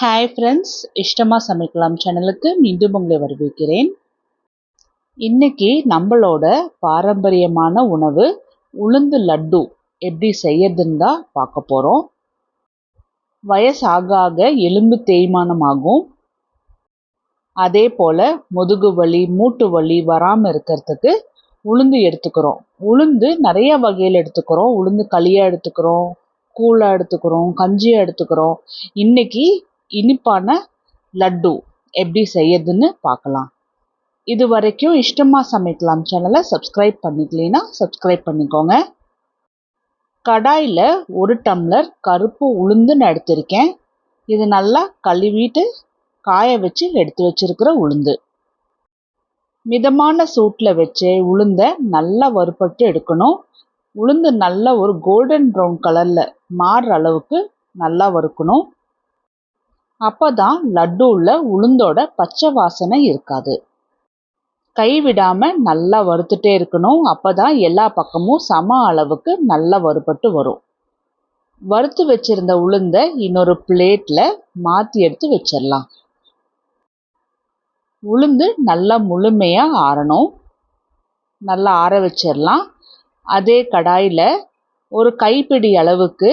Hi friends இஷ்டமாக சமைக்கலாம் சேனலுக்கு மீண்டும் உங்களை வரவேற்கிறேன். இன்றைக்கி நம்மளோட பாரம்பரியமான உணவு உளுந்து லட்டு. எப்படி செய்யறதுன்னு தான் பார்க்க போகிறோம் வயசாக ஆக எலும்பு தேய்மானம் ஆகும் அதே போல் முதுகு வலி மூட்டு வலி வராமல் இருக்கிறதுக்கு உளுந்து எடுத்துக்கிறோம். உளுந்து நிறைய வகையில் எடுத்துக்கிறோம். உளுந்து களியாக எடுத்துக்கிறோம் கூழாக எடுத்துக்கிறோம் கஞ்சியாக எடுத்துக்கிறோம். இன்றைக்கி இனிப்பான லட்டு எப்படி செய்யறதுன்னு பார்க்கலாம். இது வரைக்கும் இஷ்டமாக சமைக்கலாம் சேனலை சப்ஸ்கிரைப் பண்ணிக்கலைன்னா சப்ஸ்கிரைப் பண்ணிக்கோங்க. கடாயில் ஒரு டம்ளர் கருப்பு உளுந்துன்னு எடுத்திருக்கேன். இது நல்லா கழுவிட்டு காய வச்சு எடுத்து வச்சிருக்கிற உளுந்து. மிதமான சூட்டில் வச்சு உளுந்த நல்லா வறுபட்டு எடுக்கணும். உளுந்து நல்ல ஒரு கோல்டன் ப்ரௌன் கலரில் மாறுற அளவுக்கு நல்லா வறுக்கணும். அப்போ தான் லட்டுவில் உளுந்தோட பச்சை வாசனை இருக்காது. கை விடாமல் நல்லா வறுத்துட்டே இருக்கணும். அப்போ தான் எல்லா பக்கமும் சம அளவுக்கு நல்லா வறுபட்டு வரும். வறுத்து வச்சிருந்த உளுந்தை இன்னொரு பிளேட்ல மாற்றி எடுத்து வச்சிடலாம். உளுந்து நல்லா முழுமையாக ஆறணும். நல்லா ஆற வச்சிடலாம். அதே கடாயில் ஒரு கைப்பிடி அளவுக்கு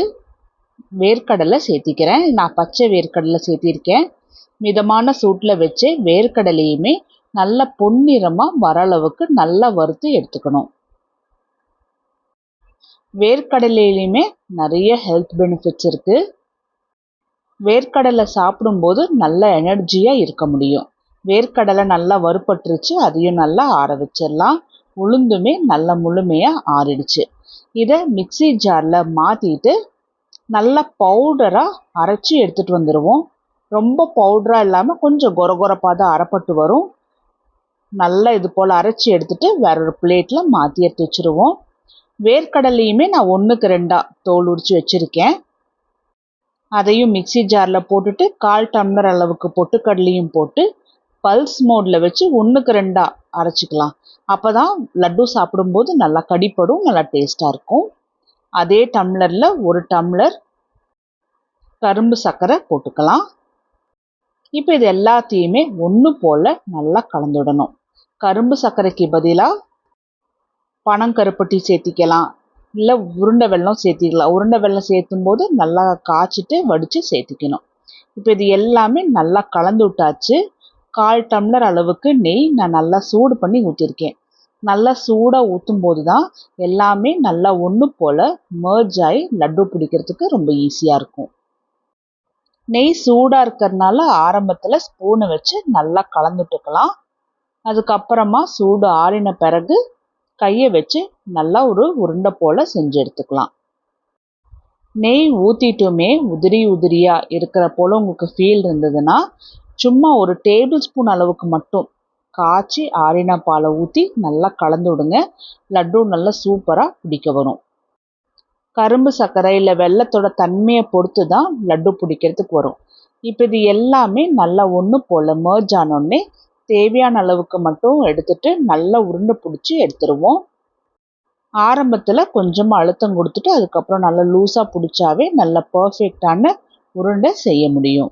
வேர்க்கடலை சேர்த்திக்கிறேன். நான் பச்சை வேர்க்கடலை சேர்த்திருக்கேன். மிதமான சூட்டில் வச்சு வேர்க்கடலையுமே நல்ல பொன்னிறமாக வர அளவுக்கு நல்லா வறுத்து எடுத்துக்கணும். வேர்க்கடலையிலையுமே நிறைய ஹெல்த் பெனிஃபிட்ஸ் இருக்குது வேர்க்கடலை சாப்பிடும்போது நல்ல எனர்ஜியாக இருக்க முடியும். வேர்க்கடலை நல்லா வறுப்பட்டுருச்சு அதையும் நல்லா ஆற வச்சிடலாம். உளுந்துமே நல்ல முழுமையாக ஆறிடுச்சு. இதை மிக்சி ஜாரில் மாற்றிட்டு நல்லா பவுடராக அரைச்சி எடுத்துகிட்டு வந்துடுவோம் ரொம்ப பவுடராக இல்லாமல் கொஞ்சம் கொரகொரப்பாக தான் அரைப்பட்டு வரும். நல்லா இது போல் அரைச்சி எடுத்துகிட்டு வேற ஒரு பிளேட்டில் மாற்றி எடுத்து வச்சுருவோம். வேர்க்கடலையுமே நான் ஒன்றுக்கு ரெண்டாக தோல் உரித்து வச்சுருக்கேன். அதையும் மிக்சி ஜாரில் போட்டுட்டு கால் டம்ளர் அளவுக்கு பொட்டுக்கடலையும் போட்டு பல்ஸ் மோடில் வச்சு ஒன்றுக்கு ரெண்டாக அரைச்சிக்கலாம். அப்போ தான் லட்டு சாப்பிடும்போது நல்லா கடிப்படும் நல்லா டேஸ்ட்டாக இருக்கும். அதே டம்ளரில் ஒரு டம்ளர் கரும்பு சர்க்கரை போட்டுக்கலாம். இப்போ இது எல்லாத்தையுமே ஒன்று போல் நல்லா கலந்துடணும். கரும்பு சர்க்கரைக்கு பதிலாக பனங்கருப்பட்டி சேர்த்திக்கலாம். இல்லை உருண்டை வெள்ளம் சேர்த்திக்கலாம். உருண்டை வெல்லம் சேர்த்தும் போது நல்லா காய்ச்சிட்டு வடித்து சேர்த்திக்கணும். இப்போ இது எல்லாமே நல்லா கலந்து விட்டாச்சு. கால் டம்ளர் அளவுக்கு நெய் நான் நல்லா சூடு பண்ணி ஊற்றிருக்கேன் நல்லா சூடாக ஊற்றும் போது தான் எல்லாமே நல்லா ஒன்று போல் மர்ஜ் ஆகி லட்டு பிடிக்கிறதுக்கு ரொம்ப ஈஸியாக இருக்கும். நெய் சூடாக இருக்கிறதுனால ஆரம்பத்தில் ஸ்பூனை வச்சு நல்லா கலந்துட்டுக்கலாம். அதுக்கப்புறமா சூடு ஆறின பிறகு கையை வச்சு நல்லா ஒரு உருண்டை போல் செஞ்சு எடுத்துக்கலாம். நெய் ஊற்றிட்டுமே உதிரி உதிரியாக இருக்கிற போல் உங்களுக்கு ஃபீல் இருந்ததுன்னா சும்மா ஒரு டேபிள் ஸ்பூன் அளவுக்கு மட்டும் காய்ச்சி ஆறின பாலை ஊற்றி நல்லா கலந்து விடுங்க. லட்டு நல்லா சூப்பராக பிடிக்க வரும். கரும்பு சர்க்கரை இல்லை வெள்ளத்தோட தன்மையை பொறுத்து தான் லட்டு பிடிக்கிறதுக்கு வரும். இப்போ இது எல்லாமே நல்லா ஒன்று போல் மேர்ஜ் ஆனோடனே தேவையான அளவுக்கு மட்டும் எடுத்துட்டு நல்லா உருண்டை பிடிச்சி எடுத்துருவோம். ஆரம்பத்தில் கொஞ்சமாக அழுத்தம் கொடுத்துட்டு அதுக்கப்புறம் நல்லா லூஸாக பிடிச்சாவே நல்ல பர்ஃபெக்டான உருண்டை செய்ய முடியும்.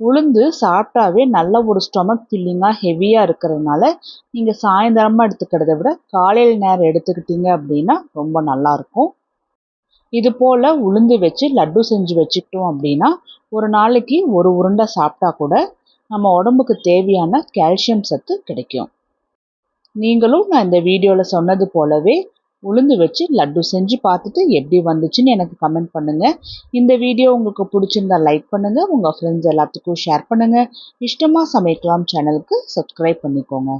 உளுந்து சாப்பிட்டாவே நல்ல ஒரு ஸ்டொமக் ஃபில்லிங்காக ஹெவியாக இருக்கிறதுனால நீங்கள் சாயந்தரமாக எடுத்துக்கிறத விட காலையில் நேரம் எடுத்துக்கிட்டீங்க அப்படின்னா ரொம்ப நல்லாயிருக்கும் இது போல் உளுந்து வச்சு லட்டு செஞ்சு வச்சுக்கிட்டோம் அப்படின்னா ஒரு நாளைக்கு ஒரு உருண்டை சாப்பிட்டா கூட நம்ம உடம்புக்கு தேவையான கால்சியம் சத்து கிடைக்கும். நீங்களும் நான் இந்த வீடியோவில் சொன்னது போலவே உளுந்து வச்சு லட்டு செஞ்சு பார்த்துட்டு எப்படி வந்துச்சுன்னு எனக்கு கமெண்ட் பண்ணுங்கள் இந்த வீடியோ உங்களுக்கு பிடிச்சிருந்தா லைக் பண்ணுங்கள் உங்கள் ஃப்ரெண்ட்ஸ் எல்லாத்துக்கும் ஷேர் பண்ணுங்கள் இஷ்டமாக சமைக்கலாம் சேனலுக்கு சப்ஸ்கிரைப் பண்ணிக்கோங்க.